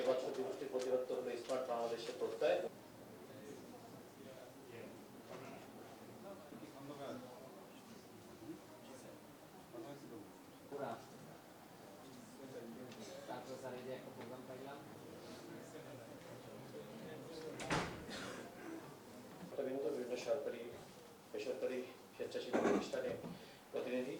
এবছর দিবসটির প্রতিরত্ব হলো স্মার্ট বাংলাদেশের প্রত্যয়। বিভিন্ন সরকারি বেসরকারি স্বেচ্ছাসেবী প্রতিষ্ঠানে প্রতিনিধি